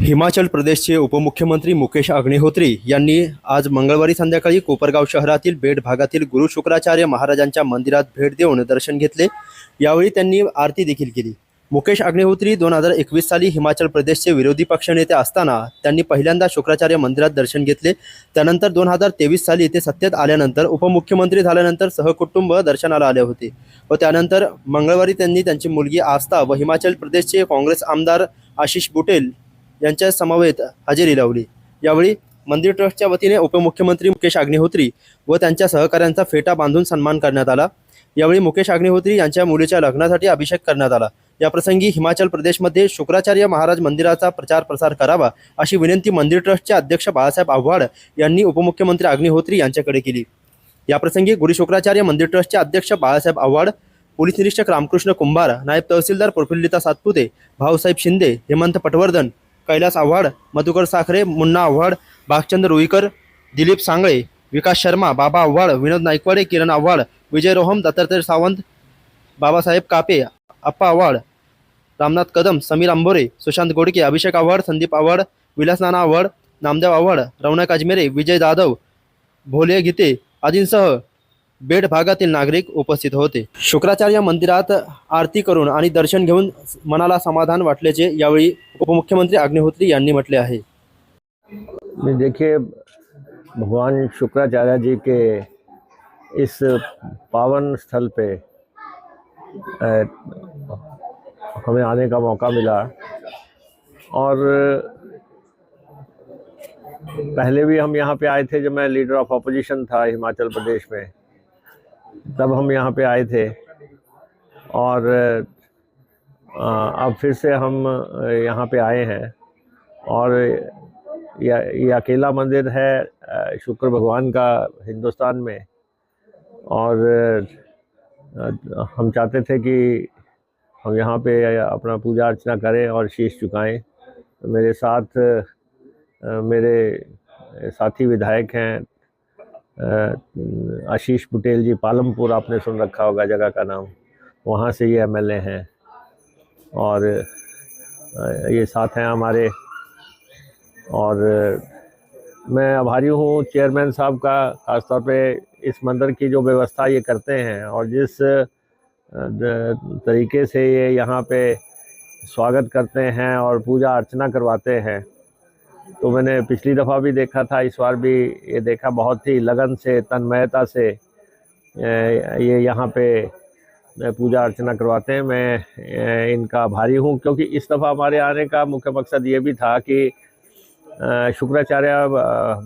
हिमाचल प्रदेशचे उपमुख्यमंत्री मुकेश अग्निहोत्री यांनी आज मंगळवारी संध्याकाळी कोपरगाव शहरातील बेट भागातील गुरु शुक्राचार्य महाराजांच्या मंदिरात भेट देऊन दर्शन घेतले. यावेळी त्यांनी आरती देखील केली. मुकेश अग्निहोत्री दोन हजार एकवीस साली हिमाचल प्रदेशचे विरोधी पक्षनेते असताना त्यांनी पहिल्यांदा शुक्राचार्य मंदिरात दर्शन घेतले. त्यानंतर दोन हजार तेवीस साली ते सत्तेत आल्यानंतर उपमुख्यमंत्री झाल्यानंतर सहकुटुंब दर्शनाला आले होते व त्यानंतर मंगळवारी त्यांनी त्यांची मुलगी आस्था व हिमाचल प्रदेशचे काँग्रेस आमदार आशिष बुटेल यांच्या समवेत हजेरी लावली. यावेळी मंदिर ट्रस्टच्या वतीने उपमुख्यमंत्री मुकेश अग्निहोत्री व त्यांच्या सहकाऱ्यांचा फेटा बांधून सन्मान करण्यात आला. यावेळी मुकेश अग्निहोत्री यांच्या मुलीच्या लग्नासाठी अभिषेक करण्यात आला. याप्रसंगी हिमाचल प्रदेशमध्ये शुक्राचार्य महाराज मंदिराचा प्रचार प्रसार करावा अशी विनंती मंदिर ट्रस्टचे अध्यक्ष बाळासाहेब आव्हाड यांनी उपमुख्यमंत्री अग्निहोत्री यांच्याकडे केली. याप्रसंगी गुरु शुक्राचार्य मंदिर ट्रस्टचे अध्यक्ष बाळासाहेब आव्हाड पोलीस निरीक्षक रामकृष्ण कुंभार नायब तहसीलदार प्रफुल्लिता सातपुते भाऊसाहेब शिंदे हेमंत पटवर्धन कैलास आव्हाड मधुकर साखरे मुन्ना आव्हाड भागचंद्र रुईकर दिलीप सांगळे विकास शर्मा बाबा आव्हाड विनोद नायकवाडे किरण आव्हाड विजय रोहम दत्तात्रय सावंत बाबासाहेब कापे अप्पा आव्हाड रामनाथ कदम समीर आंबोरे सुशांत गोडके अभिषेक आव्हाड संदीप आव्हाड विलास नाना आव्हाड नामदेव आव्हाड रौनक अजमेरे विजय जाधव भोले गीते आदींसह बेड भागातील नागरिक उपस्थित होते. शुक्राचार्य मंदिरात आरती आणि दर्शन घेऊन मनाला समाधान वाटल्याचे यावेळी उपमुख्यमंत्री अग्निहोत्री यांनी म्हटले देखिए, भगवान शुक्राचार्य जी के इस पावन स्थल पे हमें आने का मौका मिला। और पहले भी हम यहाँ पे आए थे जब मैं लीडर ऑफ़ अपोजिशन था हिमाचल प्रदेश में। तब हम यहाँ पे आए थे। और अब फिर से हम यहाँ पे आए हैं। और ये अकेला मंदिर है शुक्र भगवान का हिंदुस्तान में। और हम चाहते थे कि हम यहाँ पे अपना पूजा अर्चना करें और शीश झुकाएँ तो मेरे साथ मेरे साथी विधायक हैं आशीष पटेल जी, पालमपुर आपने सुन रखा होगा, जगह का नाम। वहाँ से ये एमएलए हैं। और ये साथ हैं हमारे। और, मैं आभारी हूँ चेयरमैन साहब का, खासतौर पे इस मंदिर की जो व्यवस्था ये करते हैं। और जिस तरीके से ये यहाँ पे स्वागत करते हैं और पूजा अर्चना करवाते हैं तो मैंने पिछली दफ़ा भी देखा था, इस बार भी ये देखा। बहुत ही लगन से, तन्मयता से ये यहाँ पे पूजा अर्चना करवाते हैं। मैं इनका आभारी हूँ, क्योंकि इस दफ़ा हमारे आने का मुख्य मकसद ये भी था कि शुक्राचार्य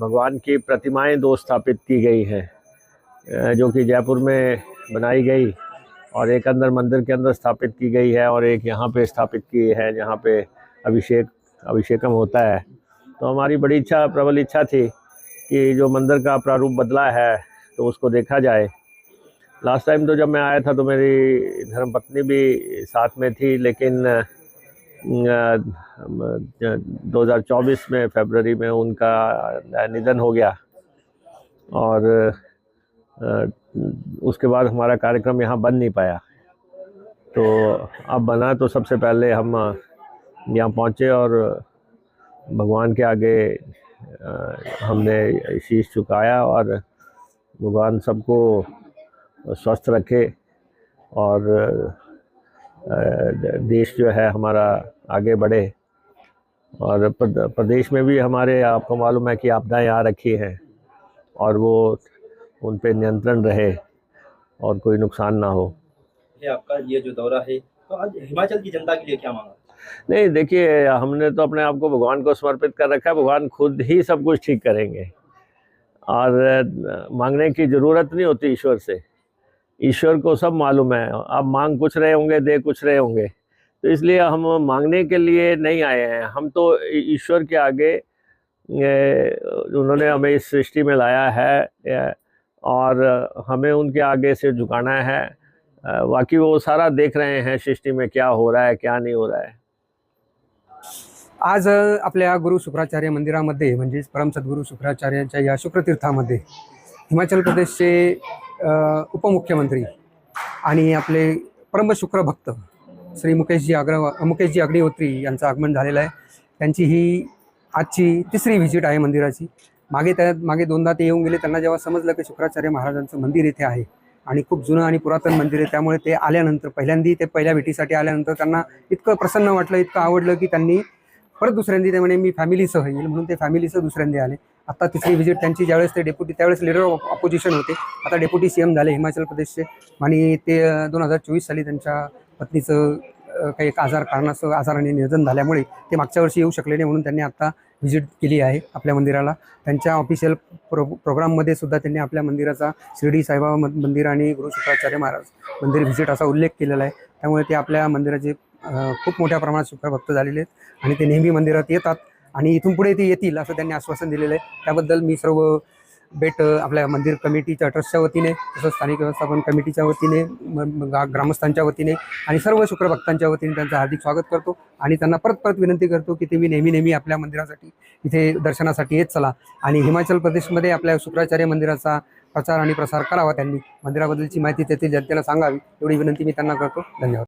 भगवान की प्रतिमाएँ दो स्थापित की गई हैं जो कि जयपुर में बनाई गई और एक अंदर मंदिर के अंदर स्थापित की गई है और एक यहाँ पे स्थापित की है, जहाँ पे अभिषेक, अभिषेकम होता है। तो हमारी बड़ी इच्छा प्रबल इच्छा थी कि जो मंदिर का प्रारूप बदला है तो उसको देखा जाए। लास्ट टाइम तो जब मैं आया था तो मेरी धर्मपत्नी भी साथ में थी लेकिन अ, 2024 में फरवरी में उनका निधन हो गया। और उसके बाद हमारा कार्यक्रम यहाँ बन नहीं पाया। तो अब बना तो सबसे पहले हम यहाँ पहुँचे और भगवान के आगे हमने शीश चुकाया और भगवान सबको स्वस्थ रखे और देश जो है हमारा आगे बढ़े। और प्रदेश में भी हमारे, आपको मालूम है कि आपदाएँ आ रखी हैं और वो उन पर नियंत्रण रहे और कोई नुकसान ना हो। ये आपका ये जो दौरा है तो आज हिमाचल की जनता के लिए क्या मांगा नहीं, देखिए, हमने तो अपने आप को भगवान को समर्पित कर रखा है, भगवान खुद ही सब कुछ ठीक करेंगे। और मांगने की ज़रूरत नहीं होती ईश्वर से। ईश्वर को सब मालूम है। आप मांग कुछ रहे होंगे, दे कुछ रहे होंगे। तो इसलिए हम मांगने के लिए नहीं आए हैं। हम तो ईश्वर के आगे उन्होंने हमें इस सृष्टि में लाया है और हमें उनके आगे से झुकाना है। बाकी वो सारा देख रहे हैं सृष्टि में क्या हो रहा है, क्या नहीं हो रहा है। आज आपल्या गुरु शुक्राचार्य मंदिरामध्ये म्हणजेच परमसद्गुरू शुक्राचार्यांच्या या शुक्रतीर्थामध्ये हिमाचल प्रदेशचे उपमुख्यमंत्री आणि आपले परम शुक्र भक्त श्री मुकेशजी अग्र मुकेशजी अग्निहोत्री यांचं आगमन झालेलं आहे. त्यांची ही आजची तिसरी व्हिजिट आहे मंदिराची. मागे त्या मागे दोनदा ते येऊन गेले त्यांना जेव्हा समजलं की शुक्राचार्य महाराजांचं मंदिर इथे आहे आणि खूप जुनं आणि पुरातन मंदिर आहे त्यामुळे ते आल्यानंतर पहिल्यांदी ते पहिल्या भेटीसाठी आल्यानंतर त्यांना इतकं प्रसन्न वाटलं इतकं आवडलं की त्यांनी परत दुसऱ्यांदी ते म्हणे मी फॅमिलीसह येईल म्हणून ते फॅमिलीसह दुसऱ्यांदी आले. आता तिसरी व्हिजिट त्यांची ज्यावेळेस ते डेप्युटी त्यावेळेस लिडर ऑफ ऑपोजिशन होते. आता डेप्युटी सी एम झाले हिमाचल प्रदेशचे. आणि ते दोन हजार चोवीस साली त्यांच्या पत्नीचं काही एक आजार कारणास्तव आजाराने निधन झाल्यामुळे ते मागच्या वर्षी येऊ शकले नाही म्हणून त्यांनी आत्ता व्हिजिट केली आहे आपल्या मंदिराला. त्यांच्या ऑफिशियल प्रो प्रोग्राममध्ये सुद्धा त्यांनी आपल्या मंदिराचा शिर्डी साईबाबा मंदिर आणि गुरु शुक्राचार्य महाराज मंदिर व्हिजिट असा उल्लेख केलेला आहे. त्यामुळे ते आपल्या मंदिराचे खूप मोठ्या प्रमाणात शुक्रभक्त झालेले आहेत आणि ते नेहमी मंदिरात येतात आणि इथून पुढे ते येतील असं त्यांनी आश्वासन दिलेलं आहे. त्याबद्दल मी सर्व बेट आपल्या मंदिर कमिटीच्या ट्रस्टच्या वतीने तसंच स्थानिक व्यवस्थापन कमिटीच्या वतीने ग्रामस्थांच्या वतीने आणि सर्व शुक्रभक्तांच्या वतीने त्यांचं हार्दिक स्वागत करतो आणि त्यांना परत परत विनंती करतो की तुम्ही नेहमी नेहमी आपल्या मंदिरासाठी इथे दर्शनासाठी येत चला आणि हिमाचल प्रदेशमध्ये आपल्या शुक्राचार्य मंदिराचा प्रचार आणि प्रसार करावा त्यांनी. मंदिराबद्दलची माहिती तेथील जनतेला सांगावी एवढी विनंती मी त्यांना करतो. धन्यवाद.